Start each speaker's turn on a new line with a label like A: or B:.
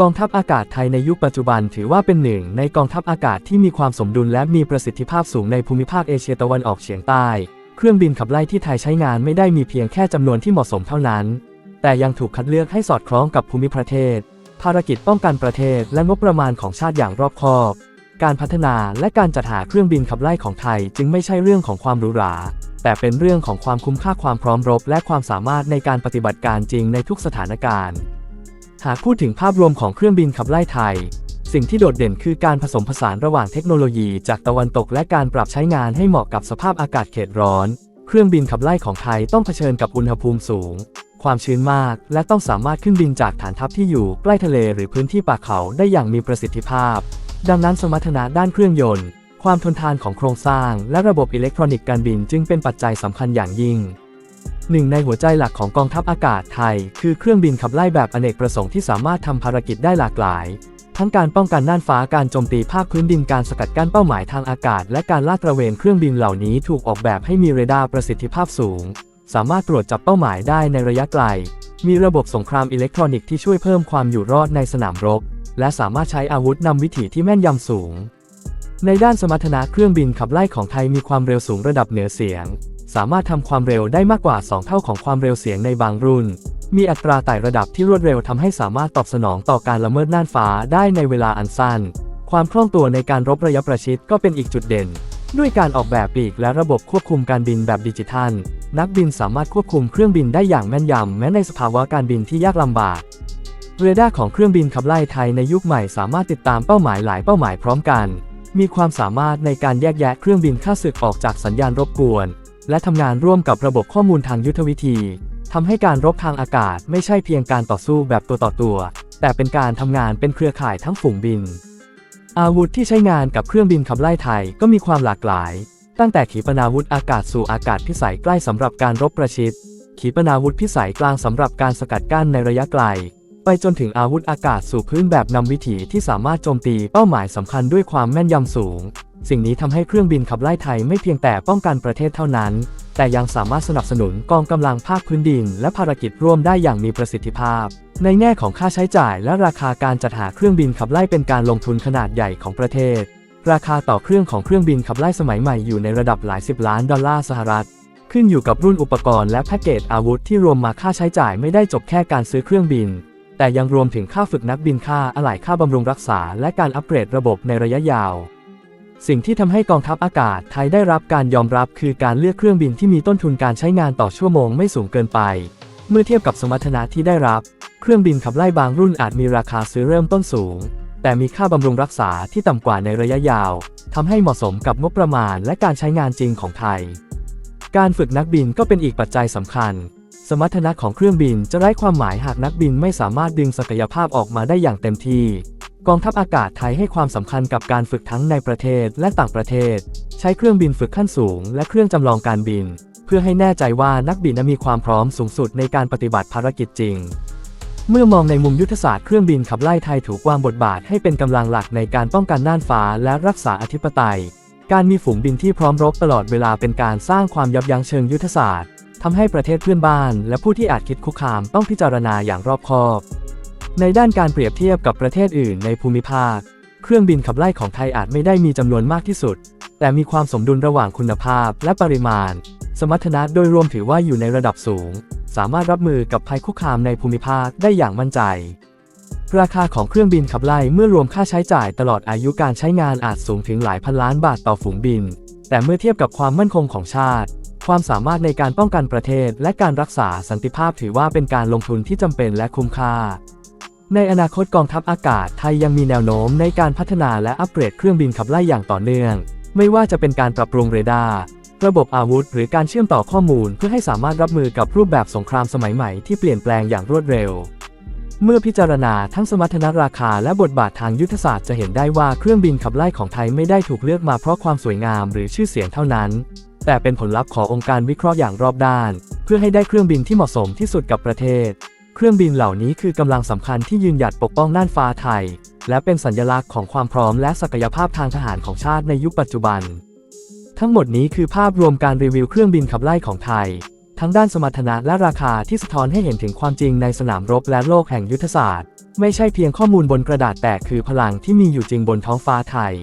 A: กองทัพอากาศไทยในยุคปัจจุบันถือว่าเป็นหนึ่งในกองทัพอากาศที่มีความสมดุลและมีประสิทธิภาพสูงในภูมิภาคเอเชียตะวันออกเฉียงใต้ เครื่องบินขับไล่ที่ไทยใช้งานไม่ได้มีเพียงแค่จำนวนที่เหมาะสมเท่านั้น แต่ยังถูกคัดเลือกให้สอดคล้องกับภูมิประเทศ ภารกิจป้องกันประเทศและงบประมาณของชาติอย่างรอบคอบ การพัฒนาและการจัดหาเครื่องบินขับไล่ของไทยจึงไม่ใช่เรื่องของความหรูหราแต่เป็นเรื่องของความคุ้มค่าความพร้อมรบ และความสามารถในการปฏิบัติการจริงในทุกสถานการณ์ หากพูดถึงภาพรวมของเครื่องบินขับไล่ไทย สิ่งที่โดดเด่นคือการผสมผสานระหว่างเทคโนโลยีจากตะวันตกและการปรับใช้งานให้เหมาะกับสภาพอากาศเขตร้อน เครื่องบินขับไล่ของไทยต้องเผชิญกับอุณหภูมิสูง ความชื้นมาก และต้องสามารถขึ้นบินจากฐานทัพที่อยู่ใกล้ทะเลหรือพื้นที่ป่าเขาได้อย่างมีประสิทธิภาพ ดังนั้นสมรรถนะด้านเครื่องยนต์ ความทนทานของโครงสร้าง และระบบอิเล็กทรอนิกส์การบินจึงเป็นปัจจัยสำคัญอย่างยิ่ง หนึ่งในหัวใจหลักของกองทัพอากาศไทย คือเครื่องบินขับไล่แบบอเนกประสงค์ที่สามารถทำภารกิจได้หลากหลาย ทั้งการป้องกันน่านฟ้าการโจมตีภาคพื้นดินการสกัดกั้นเป้าหมายทางอากาศ และการลาดตระเวนเครื่องบินเหล่านี้ถูกออกแบบให้มีเรดาร์ประสิทธิภาพสูง สามารถตรวจจับเป้าหมายได้ในระยะไกล มีระบบสงครามอิเล็กทรอนิกส์ที่ช่วยเพิ่มความอยู่รอดในสนามรบ และสามารถใช้อาวุธนำวิถีที่แม่นยำสูง ในด้านสมรรถนะเครื่องบินขับไล่ของไทยมีความเร็วสูงระดับเหนือเสียง สามารถทำความเร็วได้มากกว่า 2 เท่าของความเร็วเสียงในบางรุ่น มีอัตราไต่ระดับที่รวดเร็วทำให้สามารถตอบสนองต่อการละเมิดน่านฟ้าได้ในเวลาอันสั้น ความคล่องตัวในการรบระยะประชิดก็เป็นอีกจุดเด่น ด้วยการออกแบบปีกและระบบควบคุมการบินแบบดิจิทัล นักบินสามารถควบคุมเครื่องบินได้อย่างแม่นยำแม้ในสภาวะการบินที่ยากลำบากเรดาร์ของเครื่องบินขับไล่ไทยในยุคใหม่สามารถติดตามเป้าหมายหลายเป้าหมายพร้อมกัน มีความสามารถในการแยกแยะเครื่องบินค่าศึกออกจากสัญญาณรบกวน และทำงานร่วมกับระบบข้อมูลทางยุทธวิธีทำให้การรบทางอากาศไม่ใช่เพียงการต่อสู้แบบตัวต่อตัว แต่เป็นการทำงานเป็นเครือข่ายทั้งฝูงบิน อาวุธที่ใช้งานกับเครื่องบินขับไล่ไทยก็มีความหลากหลาย ตั้งแต่ขีปนาวุธอากาศสู่อากาศพิสัยใกล้สำหรับการรบประชิด ขีปนาวุธพิสัยกลางสำหรับการสกัดกั้นในระยะไกล ไปจนถึงอาวุธอากาศสู่พื้นแบบนำวิถีที่สามารถโจมตีเป้าหมายสำคัญด้วยความแม่นยำสูง สิ่งนี้ทำให้เครื่องบินขับไล่ไทยไม่เพียงแต่ป้องกันประเทศเท่านั้น แต่ยังสามารถสนับสนุนกองกำลังภาคพื้นดิน และภารกิจร่วมได้อย่างมีประสิทธิภาพ ในแง่ของค่าใช้จ่ายและราคาการจัดหาเครื่องบินขับไล่เป็นการลงทุนขนาดใหญ่ของประเทศ ราคาต่อเครื่องของเครื่องบินขับไล่สมัยใหม่อยู่ในระดับหลายสิบล้านดอลลาร์สหรัฐ ขึ้นอยู่กับรุ่นอุปกรณ์และแพ็กเกจอาวุธที่รวมมาค่าใช้จ่ายไม่ได้จบแค่การซื้อเครื่องบินแต่ยังรวมถึงค่าฝึกนักบินค่าอะไหล่ค่าบำรุงรักษา และการอัปเกรดระบบในระยะยาว สิ่งที่ทำให้กองทัพอากาศไทยได้รับการยอมรับคือการเลือกเครื่องบินที่มีต้นทุนการใช้งานต่อชั่วโมงไม่สูงเกินไป เมื่อเทียบกับสมรรถนะที่ได้รับ เครื่องบินขับไล่บางรุ่นอาจมีราคาซื้อเริ่มต้นสูง แต่มีค่าบำรุงรักษาที่ต่ำกว่าในระยะยาวทำให้เหมาะสมกับงบประมาณและการใช้งานจริงของไทย การฝึกนักบินก็เป็นอีกปัจจัยสำคัญ สมรรถนะของเครื่องบินจะไร้ความหมายหากนักบินไม่สามารถดึงศักยภาพออกมาได้อย่างเต็มที่ กองทัพอากาศไทยให้ความสำคัญกับการฝึกทั้งในประเทศและต่างประเทศ ใช้เครื่องบินฝึกขั้นสูง และเครื่องจำลองการบิน เพื่อให้แน่ใจว่านักบินมีความพร้อมสูงสุดในการปฏิบัติภารกิจจริง เมื่อมองในมุมยุทธศาสตร์เครื่องบินขับไล่ไทยถูกวางบทบาทให้เป็นกำลังหลักในการป้องกันน่านฟ้าและรักษาอธิปไตย การมีฝูงบินที่พร้อมรบตลอดเวลาเป็นการสร้างความยับยั้งเชิงยุทธศาสตร์ทำให้ประเทศเพื่อนบ้าน และผู้ที่อาจคิดคุกคามต้องพิจารณาอย่างรอบคอบ ในด้านการเปรียบเทียบกับประเทศอื่นในภูมิภาค เครื่องบินขับไล่ของไทยอาจไม่ได้มีจำนวนมากที่สุด แต่มีความสมดุลระหว่างคุณภาพและปริมาณ สมรรถนะโดยรวมถือว่าอยู่ในระดับสูง สามารถรับมือกับภัยคุกคามในภูมิภาคได้อย่างมั่นใจ ราคาของเครื่องบินขับไล่เมื่อรวมค่าใช้จ่ายตลอดอายุการใช้งานอาจสูงถึงหลายพันล้านบาทต่อฝูงบิน แต่เมื่อเทียบกับความมั่นคงของชาติ ความสามารถในการป้องกันประเทศ และการรักษาสันติภาพถือว่าเป็นการลงทุนที่จำเป็นและคุ้มค่า ในอนาคตกองทัพอากาศไทยยังมีแนวโน้มในการพัฒนาและอัปเกรดเครื่องบินขับไล่อย่างต่อเนื่อง ไม่ว่าจะเป็นการปรับปรุงเรดาร์ ระบบอาวุธ หรือการเชื่อมต่อข้อมูลเพื่อให้สามารถรับมือกับรูปแบบสงครามสมัยใหม่ที่เปลี่ยนแปลงอย่างรวดเร็ว เมื่อพิจารณาทั้งสมรรถนะราคาและบทบาททางยุทธศาสตร์จะเห็นได้ว่าเครื่องบินขับไล่ของไทยไม่ได้ถูกเลือกมาเพราะความสวยงามหรือชื่อเสียงเท่านั้น แต่เป็นผลลัพธ์ขององค์การวิเคราะห์อย่างรอบด้าน เพื่อให้ได้เครื่องบินที่เหมาะสมที่สุดกับประเทศ เครื่องบินเหล่านี้คือกำลังสำคัญที่ยืนหยัดปกป้องน่านฟ้าไทย และเป็นสัญลักษณ์ของความพร้อมและศักยภาพทางทหารของชาติในยุคปัจจุบัน ทั้งหมดนี้คือภาพรวมการรีวิวเครื่องบินขับไล่ของไทย ทั้งด้านสมรรถนะและราคาที่สะท้อนให้เห็นถึงความจริงในสนามรบและโลกแห่งยุทธศาสตร์ ไม่ใช่เพียงข้อมูลบนกระดาษแต่คือพลังที่มีอยู่จริงบนท้องฟ้าไทย